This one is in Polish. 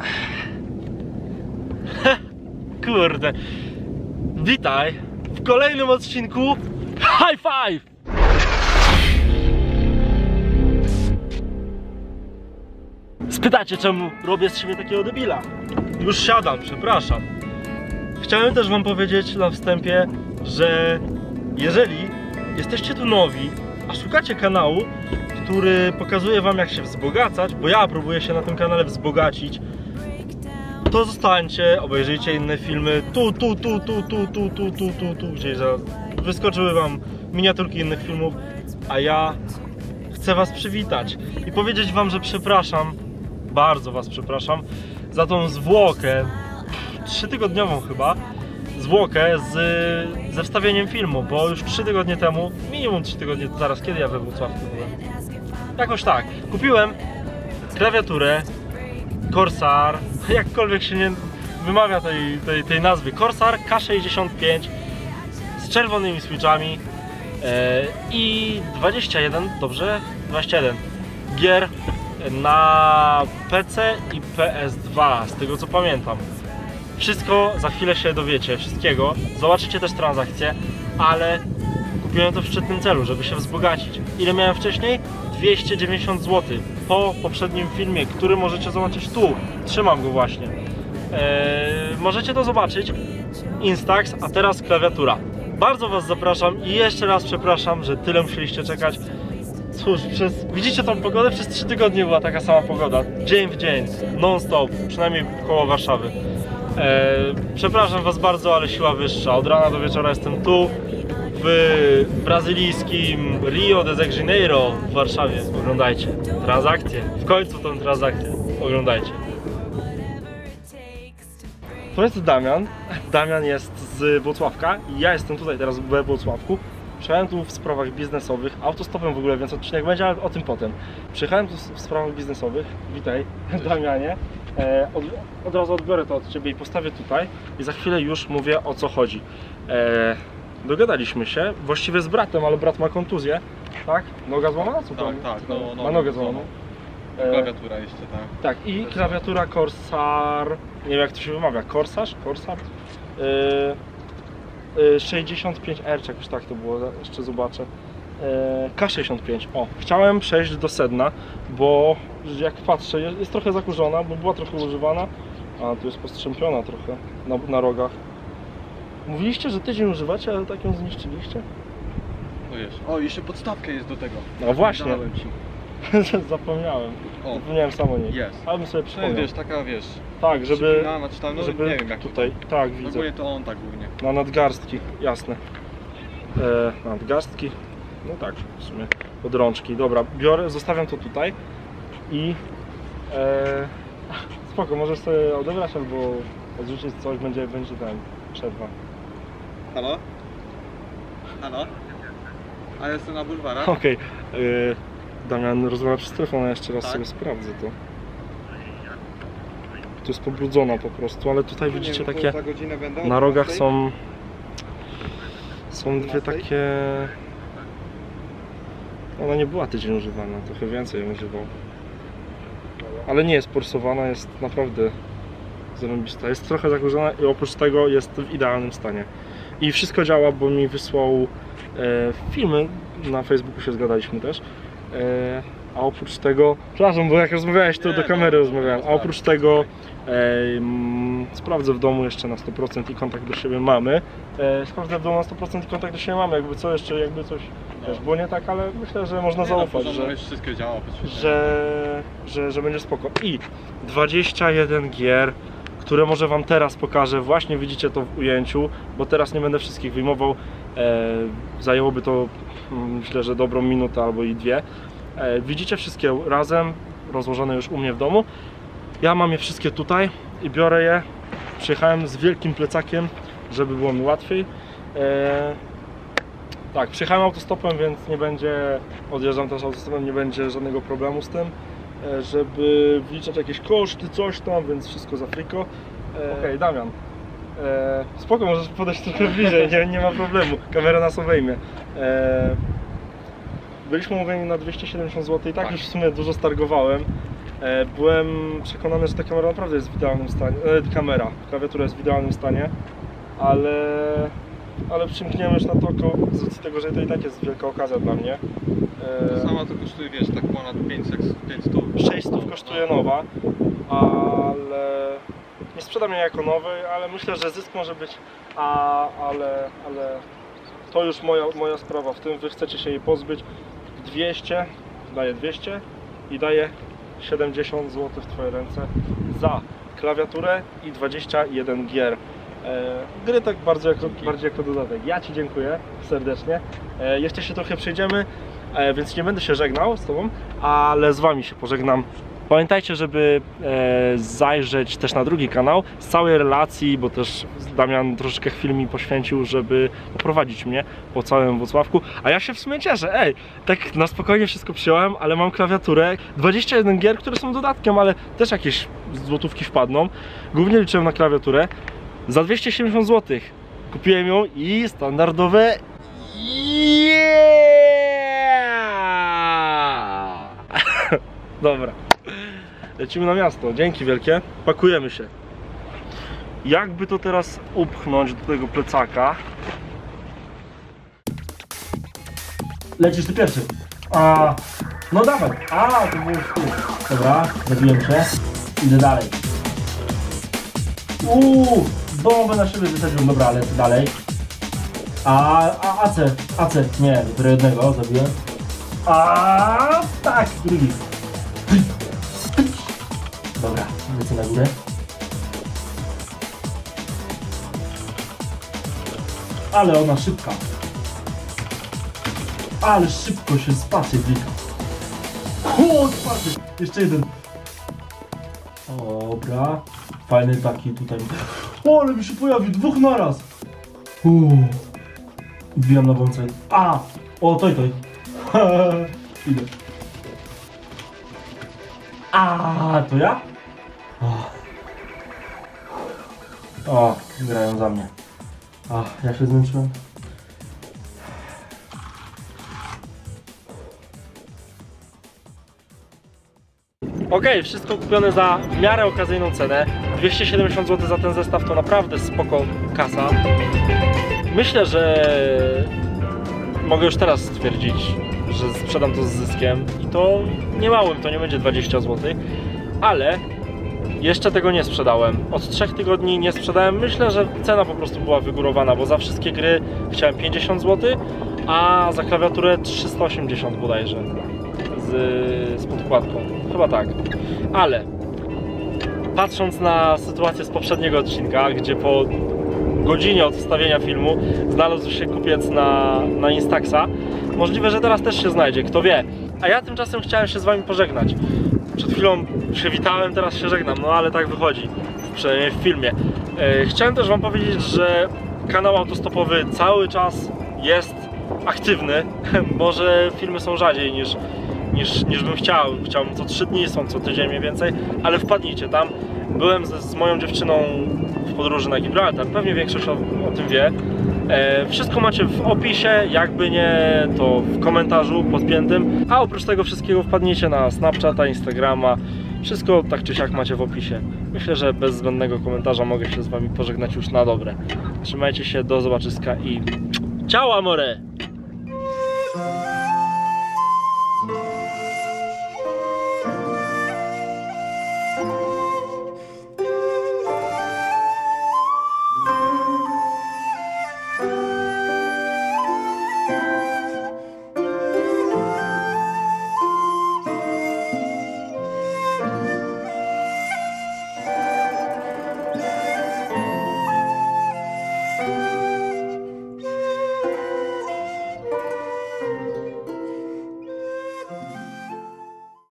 Kurde. Witaj w kolejnym odcinku High Five! Spytacie, czemu robię z siebie takiego debila? Już siadam, przepraszam. Chciałem też wam powiedzieć na wstępie, że jeżeli jesteście tu nowi, a szukacie kanału, który pokazuje wam jak się wzbogacać, bo ja próbuję się na tym kanale wzbogacić, to zostańcie, obejrzyjcie inne filmy. Tu, tu, tu, tu, tu, tu, tu, tu, tu, tu, gdzieś za... wyskoczyły wam miniaturki innych filmów, a ja chcę was przywitać i powiedzieć wam, że przepraszam, bardzo was przepraszam za tą zwłokę, trzytygodniową chyba, zwłokę z, ze wstawieniem filmu, bo już trzy tygodnie temu, minimum trzy tygodnie, zaraz kiedy ja we Wrocławku byłem? Jakoś tak, kupiłem klawiaturę Corsair, jakkolwiek się nie wymawia tej, tej, tej nazwy, Corsair K65 z czerwonymi switchami e, i 21, dobrze? 21 gier na PC i PS2, z tego co pamiętam. Wszystko za chwilę się dowiecie, wszystkiego. Zobaczycie też transakcje, ale kupiłem to w szczytnym celu, żeby się wzbogacić. Ile miałem wcześniej? 290 zł. Po poprzednim filmie, który możecie zobaczyć tu. Trzymam go właśnie. Eee, możecie to zobaczyć. Instax, a teraz klawiatura. Bardzo Was zapraszam i jeszcze raz przepraszam, że tyle musieliście czekać. Cóż, przez, widzicie tą pogodę? Przez 3 tygodnie była taka sama pogoda. Dzień w dzień, non-stop, przynajmniej koło Warszawy. E, przepraszam Was bardzo, ale siła wyższa. Od rana do wieczora jestem tu, w brazylijskim Rio de Janeiro w Warszawie. Oglądajcie transakcję. W końcu tą transakcję. Oglądajcie. To jest Damian. Damian jest z Włocławka i ja jestem tutaj teraz we Włocławku. Przyjechałem tu w sprawach biznesowych, autostopem w ogóle, więc odcinek będzie, ale o tym potem. Przyjechałem tu w sprawach biznesowych. Witaj, Damianie. E, od, od razu odbiorę to od Ciebie i postawię tutaj i za chwilę już mówię o co chodzi. E, dogadaliśmy się, właściwie z bratem, ale brat ma kontuzję, tak? Noga złamana? Co? Tak, tak, Co to? no, ma nogę złamaną. E, Klawiatura jeszcze, tak. tak, i klawiatura Corsair, nie wiem jak to się wymawia, Corsarz? Corsar? Yy, yy, 65R, czy jakoś tak to było, jeszcze zobaczę. Yy, K65, o, chciałem przejść do sedna, bo jak patrzę, jest, jest trochę zakurzona, bo była trochę używana, a tu jest postrzępiona trochę na, na rogach. Mówiliście, że tydzień używacie, ale tak ją zniszczyliście? O, jest. o, jeszcze podstawka jest do tego. No właśnie, Dałem ci. zapomniałem. O, Zapomniałem sam o niej. jest. Ale bym sobie przypomniał. wiesz, taka, wiesz, Tak, żeby, przypinana, czy tam, no żeby nie wiem jak tutaj, tak widzę. Ogólnie to on tak głównie. Na nadgarstki, jasne. E, nadgarstki, no tak, w sumie od rączki. Dobra, biorę, zostawiam to tutaj i e, spoko, możesz sobie odebrać albo odrzucić coś, będzie, będzie ten, przerwa. Halo? Halo? A jestem na bulwarach? Okej, e, Damian rozmawia przez telefon, a jeszcze raz Tak. sobie sprawdzę to. To jest pobrudzona po prostu, ale tutaj widzicie takie... Za godzinę będą? Na rogach 12? są są dwie 12? takie ona nie była tydzień używana, trochę więcej ją używał ale nie jest porsowana, jest naprawdę zarąbista, jest trochę zakurzona i oprócz tego jest w idealnym stanie. I wszystko działa, bo mi wysłał e, filmy, na Facebooku się zgadaliśmy też. E, a oprócz tego, przepraszam, bo jak rozmawiałeś to Nie, do no, kamery no, rozmawiałem, a tak. oprócz tego e, mm, sprawdzę w domu jeszcze na 100% i kontakt do siebie mamy. E, sprawdzę w domu na 100% i kontakt do siebie mamy, jakby co jeszcze, jakby coś też było nie tak, ale myślę, że można Nie, no, zaufać, porządku, że, wszystko działa, że, że, że będzie spoko. I 21 gier, które może Wam teraz pokażę, właśnie widzicie to w ujęciu, bo teraz nie będę wszystkich wyjmował, e, zajęłoby to mm, myślę, że dobrą minutę albo i dwie. E, widzicie wszystkie razem, rozłożone już u mnie w domu. Ja mam je wszystkie tutaj i biorę je. Przyjechałem z wielkim plecakiem, żeby było mi łatwiej. E, tak, przyjechałem autostopem, więc nie będzie, odjeżdżam też autostopem, nie będzie żadnego problemu z tym, żeby wliczać jakieś koszty, coś tam, więc wszystko za friko. E, Okej, Damian. E, spoko, możesz podejść trochę bliżej, nie, nie ma problemu, kamera nas obejmie. E, byliśmy umówieni na 270 zł i tak, Tak. już w sumie dużo stargowałem. E, byłem przekonany, że ta kamera naprawdę jest w idealnym stanie. E, kamera, klawiatura jest w idealnym stanie, ale, ale przymkniemy już na to oko z racji tego, że to i tak jest wielka okazja dla mnie. E, Sama to kosztuje, wiesz, tak ponad 500, 500 600 kosztuje nowa, ale nie sprzedam jej jako nowej, ale myślę, że zysk może być, a, ale, ale to już moja, moja sprawa. W tym wy chcecie się jej pozbyć. 200, daję 200 i daję 70 zł w Twoje ręce za klawiaturę i 21 gier. E, gry tak bardziej jako, bardziej jako dodatek. Ja Ci dziękuję serdecznie. E, jeszcze się trochę przejdziemy, e, więc nie będę się żegnał z Tobą, ale z Wami się pożegnam. Pamiętajcie, żeby zajrzeć też na drugi kanał z całej relacji, bo też Damian troszeczkę chwil mi poświęcił, żeby poprowadzić mnie po całym Włocławku. A ja się w sumie cieszę, ej, tak na spokojnie wszystko przyjąłem, ale mam klawiaturę, 21 gier, które są dodatkiem, ale też jakieś złotówki wpadną. Głównie liczyłem na klawiaturę. Za 270 zł kupiłem ją i standardowe Yeah! Dobra. Lecimy na miasto. Dzięki wielkie. Pakujemy się. Jakby to teraz upchnąć do tego plecaka? Lecisz ty pierwszy. A, no dawaj. A, to było tu. Dobra, zabiłem się. Idę dalej. Uuu, bombę na siebie wysadziłem. Dobra, lecę dalej. A, a AC, AC, nie, dopiero jednego zabiłem. A, tak, drugi. Dobra, lecę na górę. Ale ona szybka. Ale szybko się spacie blika. O, spacie. Jeszcze jeden. Dobra. Fajny taki tutaj. O, ale mi się pojawił. Dwóch naraz. Uuu. Wbijam na wące. A! O, toj, toj. Idę. A, to ja? O, grają za mnie. A, ja się zmęczyłem. Ok, wszystko kupione za w miarę okazyjną cenę. 270 zł za ten zestaw to naprawdę spoko kasa. Myślę, że mogę już teraz stwierdzić, że sprzedam to z zyskiem i to nie małym, to nie będzie 20 zł, ale jeszcze tego nie sprzedałem. Od 3 tygodni nie sprzedałem. Myślę, że cena po prostu była wygórowana, bo za wszystkie gry chciałem 50 zł, a za klawiaturę 380 bodajże z, z podkładką. Chyba tak. Ale patrząc na sytuację z poprzedniego odcinka, gdzie po godzinie od wstawienia filmu znalazł się kupiec na, na Instaxa. Możliwe, że teraz też się znajdzie, kto wie. A ja tymczasem chciałem się z Wami pożegnać. Przed chwilą się witałem, teraz się żegnam, no ale tak wychodzi, przynajmniej w filmie. E, chciałem też Wam powiedzieć, że kanał autostopowy cały czas jest aktywny. Może filmy są rzadziej niż, niż, niż bym chciał. Chciałbym co 3 dni, są co tydzień mniej więcej, ale wpadnijcie tam. Byłem z, z moją dziewczyną w podróży na Gibraltar, pewnie większość o, o tym wie. E, wszystko macie w opisie, jakby nie, to w komentarzu podpiętym. A oprócz tego wszystkiego wpadnijcie na Snapchata, Instagrama. Wszystko tak czy siak macie w opisie. Myślę, że bez zbędnego komentarza mogę się z Wami pożegnać już na dobre. Trzymajcie się, do zobaczyska i ciao amore!